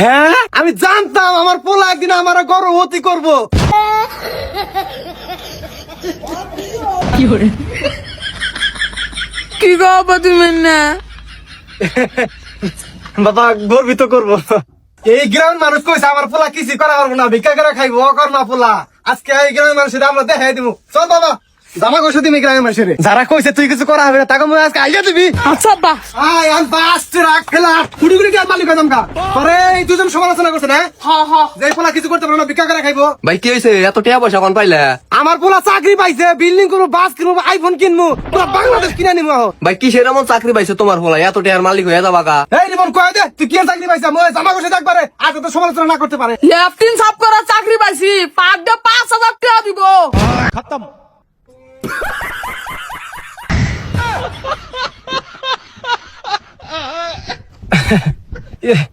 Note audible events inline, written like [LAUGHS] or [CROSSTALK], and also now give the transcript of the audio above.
হ্যাঁ? আমি জানতাম আমার পোলা একদিন আমার গর্ভবতী করব। কি গো তুমি না? বাবা গর্বিত করব। এই গ্রামের মানুষ কইছে আমার পোলা কিছু করা পারব না ভিক্ষা করে খাইবো অকর না পোলা। আজকে এই গ্রামের মানুষের আমরা দেখাই দিব চল বাবা। জামা কইছে তুমি গ্রামের মানুষের যারা কইছে তুই কিছু করা হবে না তাকে আজকে আইয়া দিবি। আচ্ছা আব্বা। আয় আন বাস রাখ খেলা। কুড়ি কুড়ি কি মালিক হইতাম কা পরে এই দুজন সমালোচনা করছে না? হ হ। যে পোলা কিছু করতে না ভিক্ষা করে খাইবো। ভাই কি হয়েছে এত টাকা পয়সা কোন পাইলে। আমার পোলা চাকরি পাইছে বিল্ডিং করব বাস কিনবো আইফোন কিনবো পুরো বাংলাদেশ কিনে নিবো আহ। ভাই কিসের এমন চাকরি পাইছে তোমার ফলা এত টাকার মালিক হয়ে যাবা কা এই রিমন কয়ে দে তুই কি আর চাকরি পাইছা? মই জামা কইছে একবারে আজ তো সমালোচনা না করতে পারে। লেফটিন সাপ করা চাকরি পাইছি। ডে পাঁচ হাজার টাকা দিব। [LAUGHS] 예.